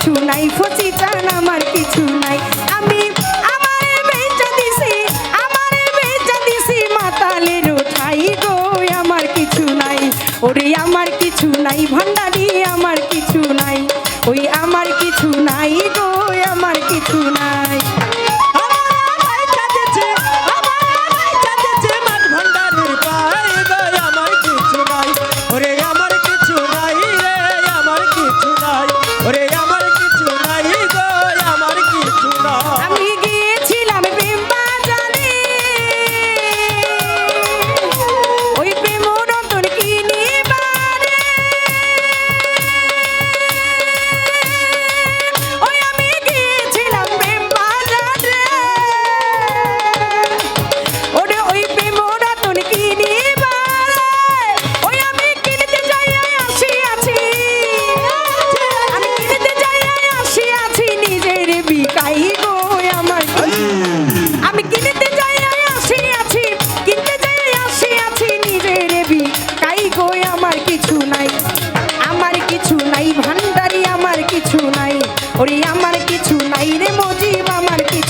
কিছু নাই ফচিতান আমার কিছু নাই। কে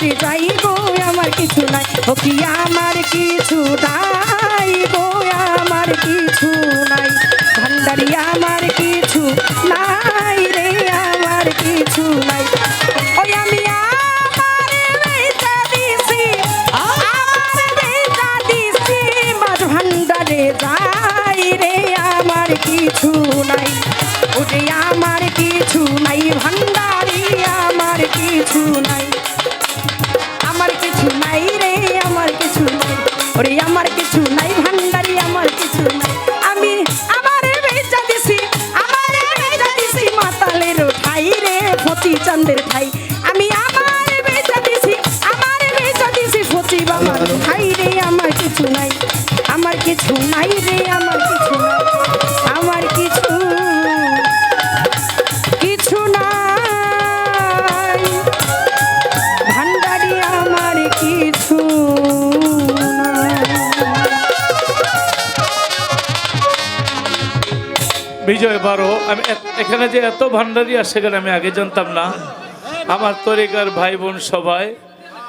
আমার যাইব আমার কিছু নাই। ও কি আমার কিছু নাই আমার কিছু নাই। আমার কিছু কিছু কিছু বিজয় বারো, আমি এখানে যে এত ভান্ডারি আর সেখানে আমি আগে জানতাম না। আমার তরিকার ভাই বোন সবাই।